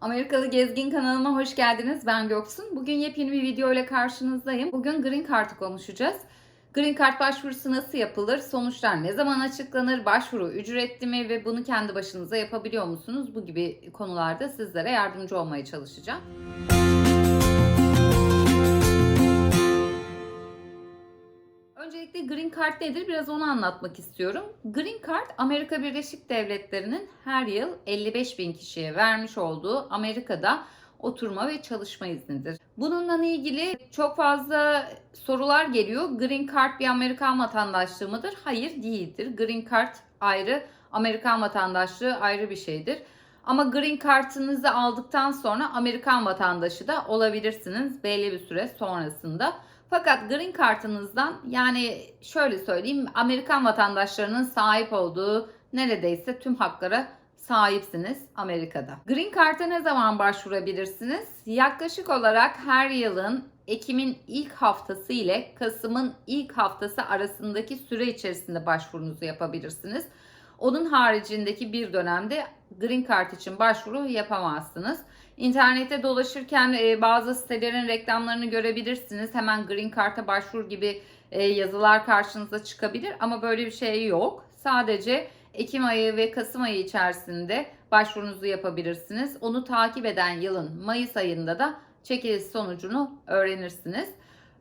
Amerikalı Gezgin kanalıma hoş geldiniz. Ben Göksun. Bugün yepyeni bir video ile karşınızdayım. Bugün Green Card'ı konuşacağız. Green Card başvurusu nasıl yapılır? Sonuçlar ne zaman açıklanır? Başvuru ücretli mi ve bunu kendi başınıza yapabiliyor musunuz? Bu gibi konularda sizlere yardımcı olmaya çalışacağım. Öncelikle Green Card nedir? Biraz onu anlatmak istiyorum. Green Card Amerika Birleşik Devletleri'nin her yıl 55 bin kişiye vermiş olduğu Amerika'da oturma ve çalışma iznidir. Bununla ilgili çok fazla sorular geliyor. Green Card bir Amerikan vatandaşlığı mıdır? Hayır değildir. Green Card ayrı, Amerikan vatandaşlığı ayrı bir şeydir. Ama Green Card'ınızı aldıktan sonra Amerikan vatandaşı da olabilirsiniz belli bir süre sonrasında. Fakat Green Card'ınızdan yani şöyle söyleyeyim Amerikan vatandaşlarının sahip olduğu neredeyse tüm haklara sahipsiniz Amerika'da. Green Card'a ne zaman başvurabilirsiniz? Yaklaşık olarak her yılın Ekim'in ilk haftası ile Kasım'ın ilk haftası arasındaki süre içerisinde başvurunuzu yapabilirsiniz. Onun haricindeki bir dönemde Green Card için başvuru yapamazsınız. İnternette dolaşırken e, bazı sitelerin reklamlarını görebilirsiniz. Hemen Green Card'a başvur gibi e, yazılar karşınıza çıkabilir ama böyle bir şey yok. Sadece Ekim ayı ve Kasım ayı içerisinde başvurunuzu yapabilirsiniz. Onu takip eden yılın Mayıs ayında da çekiliş sonucunu öğrenirsiniz.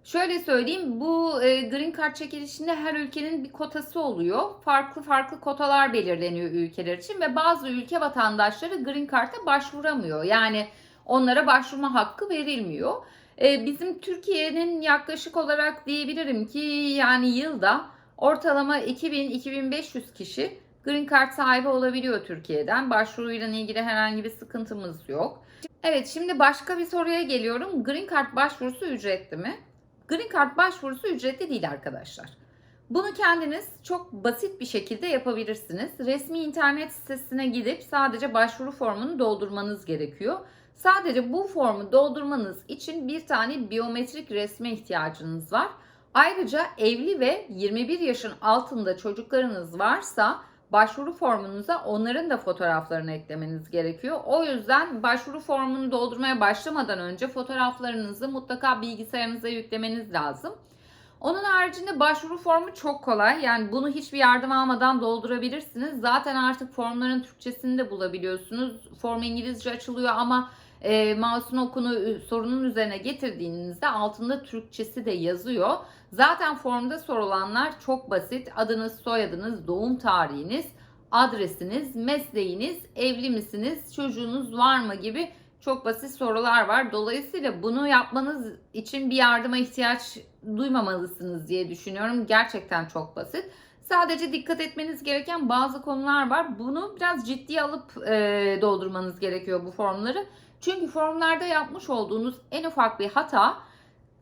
Şöyle söyleyeyim bu e, Green Card çekilişinde her ülkenin bir kotası oluyor. Farklı farklı kotalar belirleniyor ülkeler için ve bazı ülke vatandaşları Green Card'a başvuramıyor. Yani onlara başvurma hakkı verilmiyor. E, bizim Türkiye'nin yaklaşık olarak diyebilirim ki yani yılda ortalama 2000-2500 kişi Green Card sahibi olabiliyor Türkiye'den. Başvuruyla ilgili herhangi bir sıkıntımız yok. Evet şimdi başka bir soruya geliyorum. Green Card başvurusu ücretli mi? Green Card başvurusu ücretli değil arkadaşlar. Bunu kendiniz çok basit bir şekilde yapabilirsiniz. Resmi internet sitesine gidip sadece başvuru formunu doldurmanız gerekiyor. Sadece bu formu doldurmanız için bir tane biyometrik resme ihtiyacınız var. Ayrıca evli ve 21 yaşın altında çocuklarınız varsa başvuru formunuza onların da fotoğraflarını eklemeniz gerekiyor. O yüzden başvuru formunu doldurmaya başlamadan önce fotoğraflarınızı mutlaka bilgisayarınıza yüklemeniz lazım. Onun haricinde başvuru formu çok kolay. Yani bunu hiçbir yardım almadan doldurabilirsiniz. Zaten artık formların Türkçesini de bulabiliyorsunuz. Form İngilizce açılıyor ama e, mouse'un okunu sorunun üzerine getirdiğinizde altında Türkçesi de yazıyor. Zaten formda sorulanlar çok basit. Adınız, soyadınız, doğum tarihiniz, adresiniz, mesleğiniz, evli misiniz, çocuğunuz var mı gibi çok basit sorular var. Dolayısıyla bunu yapmanız için bir yardıma ihtiyaç duymamalısınız diye düşünüyorum. Gerçekten çok basit. Sadece dikkat etmeniz gereken bazı konular var. Bunu biraz ciddiye alıp e, doldurmanız gerekiyor bu formları. Çünkü formlarda yapmış olduğunuz en ufak bir hata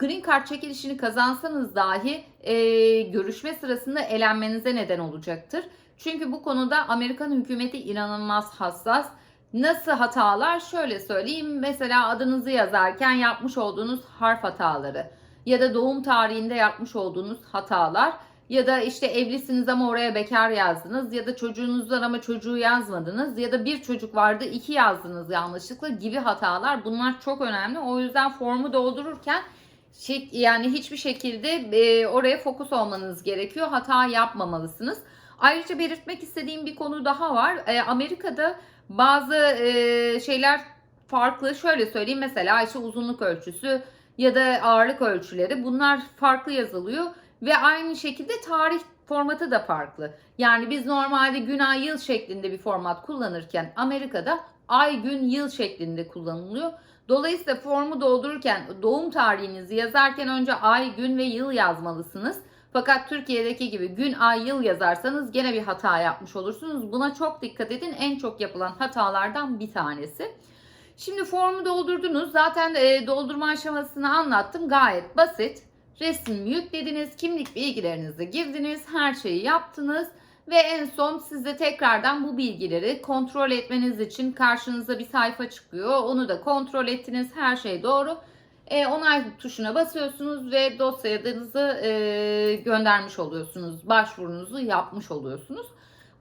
Green Card çekilişini kazansanız dahi e, görüşme sırasında elenmenize neden olacaktır. Çünkü bu konuda Amerikan hükümeti inanılmaz hassas. Nasıl hatalar? Şöyle söyleyeyim. Mesela adınızı yazarken yapmış olduğunuz harf hataları ya da doğum tarihinde yapmış olduğunuz hatalar ya da işte evlisiniz ama oraya bekar yazdınız ya da çocuğunuz var ama çocuğu yazmadınız ya da bir çocuk vardı iki yazdınız yanlışlıkla gibi hatalar bunlar çok önemli. O yüzden formu doldururken yani hiçbir şekilde e, oraya fokus olmanız gerekiyor. Hata yapmamalısınız. Ayrıca belirtmek istediğim bir konu daha var. E, Amerika'da bazı e, şeyler farklı. Şöyle söyleyeyim mesela işte uzunluk ölçüsü ya da ağırlık ölçüleri bunlar farklı yazılıyor ve aynı şekilde tarih formatı da farklı. Yani biz normalde gün ay yıl şeklinde bir format kullanırken Amerika'da ay gün yıl şeklinde kullanılıyor. Dolayısıyla formu doldururken doğum tarihinizi yazarken önce ay, gün ve yıl yazmalısınız. Fakat Türkiye'deki gibi gün, ay, yıl yazarsanız gene bir hata yapmış olursunuz. Buna çok dikkat edin. En çok yapılan hatalardan bir tanesi. Şimdi formu doldurdunuz. Zaten e, doldurma aşamasını anlattım. Gayet basit. Resim yüklediniz, kimlik bilgilerinizi girdiniz, her şeyi yaptınız. Ve en son size tekrardan bu bilgileri kontrol etmeniz için karşınıza bir sayfa çıkıyor. Onu da kontrol ettiniz. Her şey doğru. E, onay tuşuna basıyorsunuz ve dosyanızı e, göndermiş oluyorsunuz. Başvurunuzu yapmış oluyorsunuz.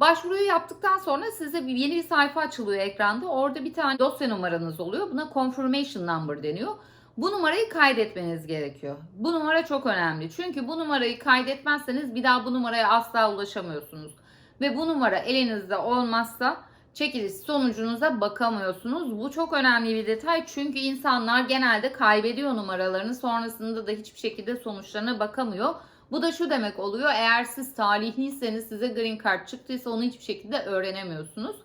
Başvuruyu yaptıktan sonra size bir yeni bir sayfa açılıyor ekranda. Orada bir tane dosya numaranız oluyor. Buna confirmation number deniyor. Bu numarayı kaydetmeniz gerekiyor. Bu numara çok önemli. Çünkü bu numarayı kaydetmezseniz bir daha bu numaraya asla ulaşamıyorsunuz. Ve bu numara elinizde olmazsa çekiliş sonucunuza bakamıyorsunuz. Bu çok önemli bir detay çünkü insanlar genelde kaybediyor numaralarını sonrasında da hiçbir şekilde sonuçlarına bakamıyor. Bu da şu demek oluyor eğer siz talihliyseniz size green card çıktıysa onu hiçbir şekilde öğrenemiyorsunuz.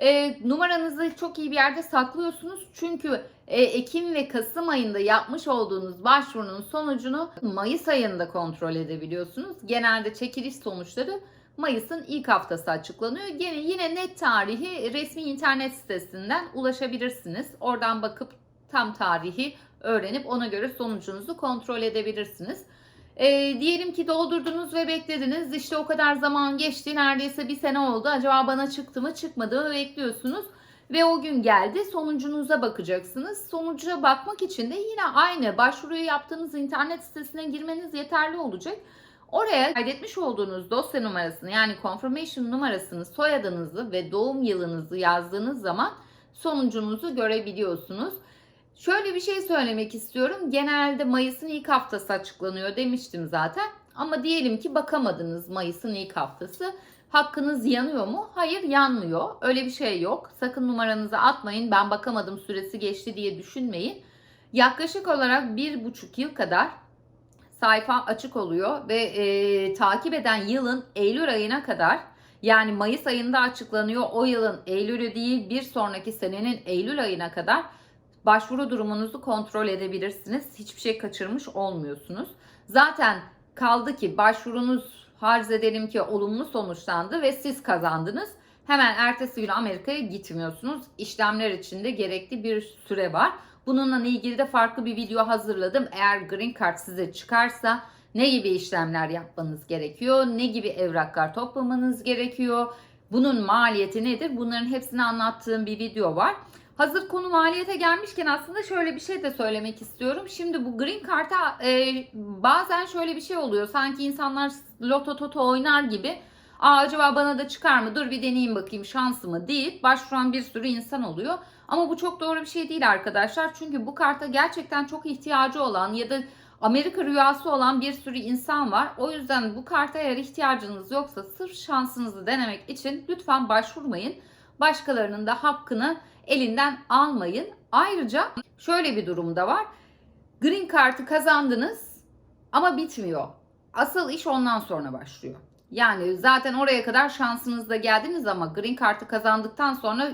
E, numaranızı çok iyi bir yerde saklıyorsunuz çünkü e, Ekim ve Kasım ayında yapmış olduğunuz başvurunun sonucunu Mayıs ayında kontrol edebiliyorsunuz. Genelde çekiliş sonuçları Mayıs'ın ilk haftası açıklanıyor. Gene yine net tarihi resmi internet sitesinden ulaşabilirsiniz. Oradan bakıp tam tarihi öğrenip ona göre sonucunuzu kontrol edebilirsiniz. E, diyelim ki doldurdunuz ve beklediniz. İşte o kadar zaman geçti. Neredeyse bir sene oldu. Acaba bana çıktı mı çıkmadı mı bekliyorsunuz. Ve o gün geldi. Sonucunuza bakacaksınız. Sonuca bakmak için de yine aynı başvuruyu yaptığınız internet sitesine girmeniz yeterli olacak. Oraya kaydetmiş olduğunuz dosya numarasını yani confirmation numarasını, soyadınızı ve doğum yılınızı yazdığınız zaman sonucunuzu görebiliyorsunuz. Şöyle bir şey söylemek istiyorum. Genelde Mayıs'ın ilk haftası açıklanıyor demiştim zaten. Ama diyelim ki bakamadınız Mayıs'ın ilk haftası. Hakkınız yanıyor mu? Hayır yanmıyor. Öyle bir şey yok. Sakın numaranızı atmayın. Ben bakamadım süresi geçti diye düşünmeyin. Yaklaşık olarak bir buçuk yıl kadar sayfa açık oluyor ve e, takip eden yılın Eylül ayına kadar yani Mayıs ayında açıklanıyor. O yılın Eylül'ü değil bir sonraki senenin Eylül ayına kadar başvuru durumunuzu kontrol edebilirsiniz. Hiçbir şey kaçırmış olmuyorsunuz. Zaten kaldı ki başvurunuz farz edelim ki olumlu sonuçlandı ve siz kazandınız. Hemen ertesi gün Amerika'ya gitmiyorsunuz. İşlemler için de gerekli bir süre var. Bununla ilgili de farklı bir video hazırladım. Eğer Green Card size çıkarsa ne gibi işlemler yapmanız gerekiyor? Ne gibi evraklar toplamanız gerekiyor? Bunun maliyeti nedir? Bunların hepsini anlattığım bir video var. Hazır konu maliyete gelmişken aslında şöyle bir şey de söylemek istiyorum. Şimdi bu Green Card'a e, bazen şöyle bir şey oluyor. Sanki insanlar loto toto oynar gibi. Aa acaba bana da çıkar mı? Dur bir deneyeyim bakayım şansımı değil. Başvuran bir sürü insan oluyor. Ama bu çok doğru bir şey değil arkadaşlar. Çünkü bu karta gerçekten çok ihtiyacı olan ya da Amerika rüyası olan bir sürü insan var. O yüzden bu karta eğer ihtiyacınız yoksa sırf şansınızı denemek için lütfen başvurmayın. Başkalarının da hakkını elinden almayın. Ayrıca şöyle bir durum da var. Green Card'ı kazandınız ama bitmiyor. Asıl iş ondan sonra başlıyor. Yani zaten oraya kadar şansınızda geldiniz ama Green Card'ı kazandıktan sonra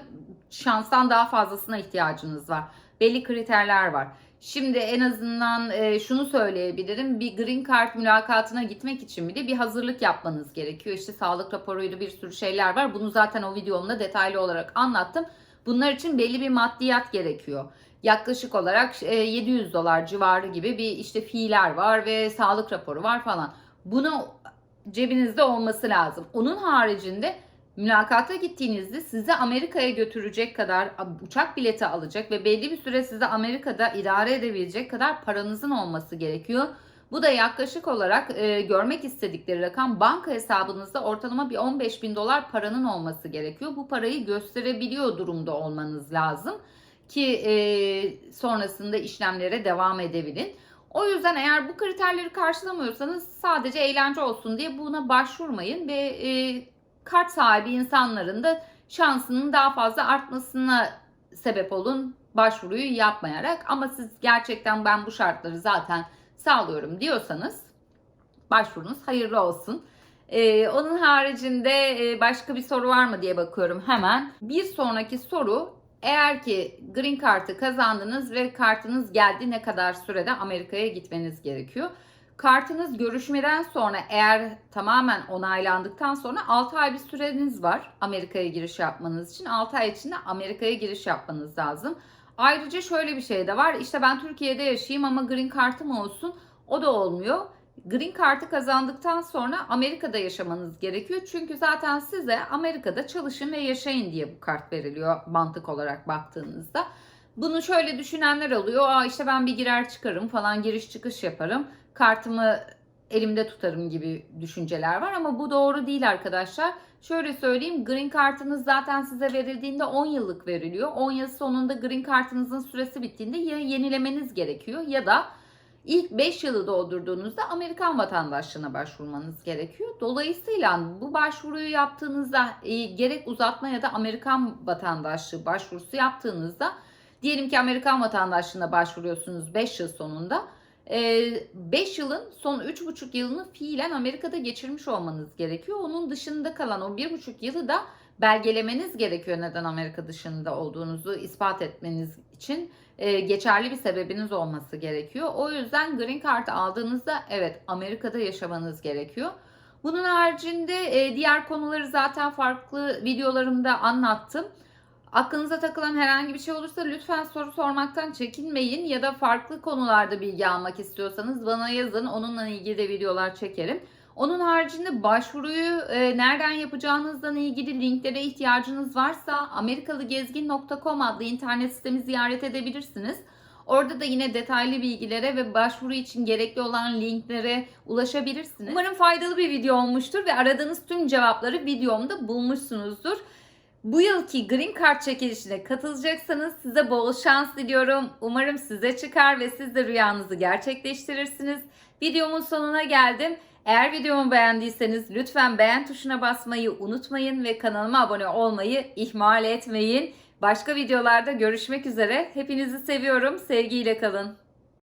şanstan daha fazlasına ihtiyacınız var. Belli kriterler var. Şimdi en azından e, şunu söyleyebilirim. Bir Green Card mülakatına gitmek için bile bir hazırlık yapmanız gerekiyor. İşte sağlık raporuyla bir sürü şeyler var. Bunu zaten o videomda detaylı olarak anlattım. Bunlar için belli bir maddiyat gerekiyor. Yaklaşık olarak 700 dolar civarı gibi bir işte fiiller var ve sağlık raporu var falan. Bunu cebinizde olması lazım. Onun haricinde mülakata gittiğinizde sizi Amerika'ya götürecek kadar uçak bileti alacak ve belli bir süre sizi Amerika'da idare edebilecek kadar paranızın olması gerekiyor. Bu da yaklaşık olarak e, görmek istedikleri rakam banka hesabınızda ortalama bir 15 bin dolar paranın olması gerekiyor. Bu parayı gösterebiliyor durumda olmanız lazım ki e, sonrasında işlemlere devam edebilin. O yüzden eğer bu kriterleri karşılamıyorsanız sadece eğlence olsun diye buna başvurmayın ve e, kart sahibi insanların da şansının daha fazla artmasına sebep olun başvuruyu yapmayarak. Ama siz gerçekten ben bu şartları zaten sağlıyorum diyorsanız başvurunuz hayırlı olsun. Ee, onun haricinde e, başka bir soru var mı diye bakıyorum hemen. Bir sonraki soru eğer ki Green Card'ı kazandınız ve kartınız geldi ne kadar sürede Amerika'ya gitmeniz gerekiyor. Kartınız görüşmeden sonra eğer tamamen onaylandıktan sonra 6 ay bir süreniz var Amerika'ya giriş yapmanız için. 6 ay içinde Amerika'ya giriş yapmanız lazım. Ayrıca şöyle bir şey de var. İşte ben Türkiye'de yaşayayım ama green kartım olsun. O da olmuyor. Green Card'ı kazandıktan sonra Amerika'da yaşamanız gerekiyor. Çünkü zaten size Amerika'da çalışın ve yaşayın diye bu kart veriliyor mantık olarak baktığınızda. Bunu şöyle düşünenler oluyor. Aa işte ben bir girer çıkarım falan giriş çıkış yaparım. Kartımı elimde tutarım gibi düşünceler var ama bu doğru değil arkadaşlar. Şöyle söyleyeyim Green Card'ınız zaten size verildiğinde 10 yıllık veriliyor. 10 yıl sonunda Green Card'ınızın süresi bittiğinde ya yenilemeniz gerekiyor ya da ilk 5 yılı doldurduğunuzda Amerikan vatandaşlığına başvurmanız gerekiyor. Dolayısıyla bu başvuruyu yaptığınızda e, gerek uzatma ya da Amerikan vatandaşlığı başvurusu yaptığınızda diyelim ki Amerikan vatandaşlığına başvuruyorsunuz 5 yıl sonunda. 5 yılın son 3,5 yılını fiilen Amerika'da geçirmiş olmanız gerekiyor. Onun dışında kalan o 1,5 yılı da belgelemeniz gerekiyor neden Amerika dışında olduğunuzu ispat etmeniz için e, geçerli bir sebebiniz olması gerekiyor. O yüzden Green Card aldığınızda evet Amerika'da yaşamanız gerekiyor. Bunun haricinde e, diğer konuları zaten farklı videolarımda anlattım. Aklınıza takılan herhangi bir şey olursa lütfen soru sormaktan çekinmeyin ya da farklı konularda bilgi almak istiyorsanız bana yazın. Onunla ilgili de videolar çekerim. Onun haricinde başvuruyu e, nereden yapacağınızla ilgili linklere ihtiyacınız varsa amerikalıgezgin.com adlı internet sitemi ziyaret edebilirsiniz. Orada da yine detaylı bilgilere ve başvuru için gerekli olan linklere ulaşabilirsiniz. Umarım faydalı bir video olmuştur ve aradığınız tüm cevapları videomda bulmuşsunuzdur. Bu yılki Green Card çekilişine katılacaksanız size bol şans diliyorum. Umarım size çıkar ve siz de rüyanızı gerçekleştirirsiniz. Videomun sonuna geldim. Eğer videomu beğendiyseniz lütfen beğen tuşuna basmayı unutmayın ve kanalıma abone olmayı ihmal etmeyin. Başka videolarda görüşmek üzere. Hepinizi seviyorum. Sevgiyle kalın.